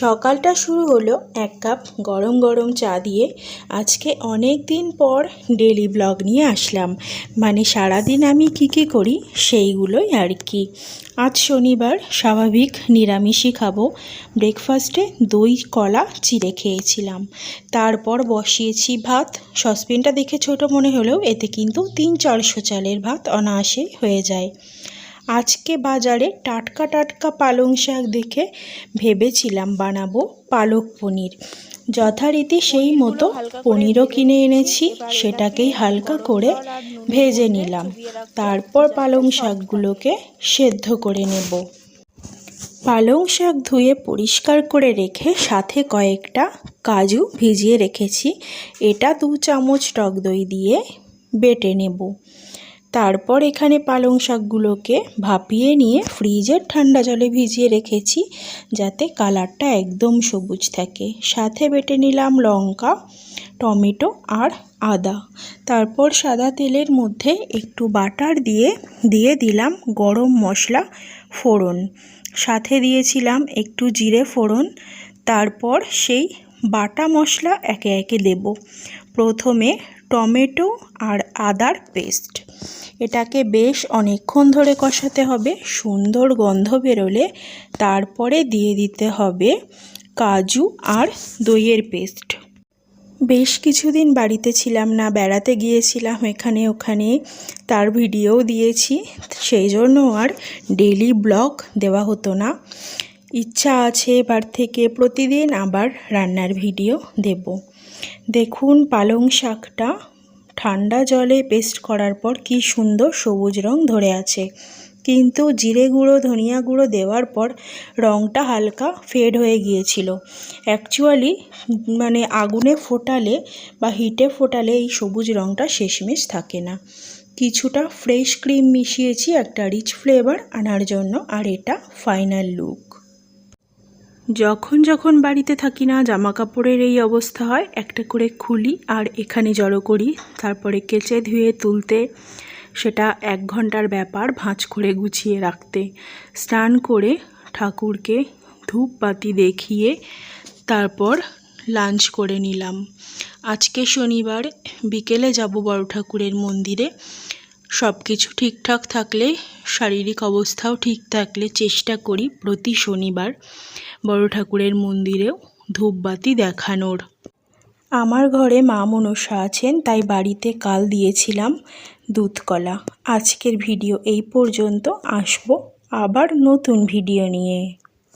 সকালটা শুরু হলো এক কাপ গরম গরম চা দিয়ে। আজকে অনেক দিন পর ডেলি ব্লগ নিয়ে আসলাম। মানে সারাদিন আমি কী কী করি সেইগুলোই আর কি। আজ শনিবার, স্বাভাবিক নিরামিষই খাব। ব্রেকফাস্টে দই, কলা, চিড়ে খেয়েছিলাম। তারপর বসিয়েছি ভাত। সসপেনটা দেখে ছোট মনে হলেও এতে কিন্তু তিন চারশো চালের ভাত অনায়াসেই হয়ে যায়। আজকে বাজারে টাটকা টাটকা পালং শাক দেখে ভেবেছিলাম বানাবো পালক পনির। যথারীতি সেই মতো পনিরও কিনে এনেছি সেটাকেই হালকা করে ভেজে নিলাম। তারপর পালং শাকগুলোকে সেদ্ধ করে নেব। পালং শাক ধুয়ে পরিষ্কার করে রেখে সাথে কয়েকটা কাজু ভিজিয়ে রেখেছি। এটা দু চামচ টক দই দিয়ে বেটে নেব। তারপর এখানে পালং শাকগুলোকে ভাপিয়ে নিয়ে ফ্রিজের ঠান্ডা জলে ভিজিয়ে রেখেছি যাতে কালারটা একদম সবুজ থাকে। সাথে বেটে নিলাম লঙ্কা, টমেটো আর আদা। তারপর সাদা তেলের মধ্যে একটু বাটার দিয়ে দিয়ে দিলাম গরম মশলা ফোড়ন। সাথে দিয়েছিলাম একটু জিরে ফোড়ন। তারপর সেই বাটা মশলা একে একে দেব। প্রথমে টমেটো আর আদার পেস্ট। এটাকে বেশ অনেকক্ষণ ধরে কষাতে হবে, সুন্দর গন্ধ বেরোলে তারপরে দিয়ে দিতে হবে কাজু আর দইয়ের পেস্ট। বেশ কিছুদিন বাড়িতে ছিলাম না, বেড়াতে গিয়েছিলাম এখানে ওখানে, তার ভিডিও দিয়েছি, সেই জন্য আর ডেলি ব্লগ দেওয়া হতো না। ইচ্ছা আছে এবার থেকে প্রতিদিন আবার রান্নার ভিডিও দেব। দেখুন পালং শাকটা ঠান্ডা জলে পেস্ট করার পর কি সুন্দর সবুজ রং ধরে আছে। কিন্তু জিরে গুঁড়ো, ধনিয়া গুঁড়ো দেওয়ার পর রঙটা হালকা ফেড হয়ে গিয়েছিল। অ্যাকচুয়ালি মানে আগুনে ফোটালে বা হিটে ফোটালে এই সবুজ রঙটা শেষমেশ থাকে না। কিছুটা ফ্রেশ ক্রিম মিশিয়েছি, একটা রিচ ফ্লেভার আনার জন্য, আর এটা ফাইনাল লুক যখন যখন বাড়িতে থাকি না জামা কাপড়ের এই অবস্থা হয়, একটা করে খুলি আর এখানে জড়ো করি, তারপরে কেচে ধুয়ে তুলতে, সেটা এক ঘণ্টার ব্যাপার ভাঁজ করে গুছিয়ে রাখতে, স্নান করে ঠাকুরকে ধূপ বাতি দেখিয়ে তারপর লাঞ্চ করে নিলাম। আজকে শনিবার, বিকেলে যাব বড় ঠাকুরের মন্দিরে। সব কিছু ঠিকঠাক থাকলে, শারীরিক অবস্থাও ঠিক থাকলে চেষ্টা করি প্রতি শনিবার বড় ঠাকুরের মন্দিরেও ধূপবাতি দেখানোর। আমার ঘরে মা মনসা আছেন, তাই বাড়িতে কাল দিয়েছিলাম দুধকলা। আজকের ভিডিও এই পর্যন্ত, আসব আবার নতুন ভিডিও নিয়ে।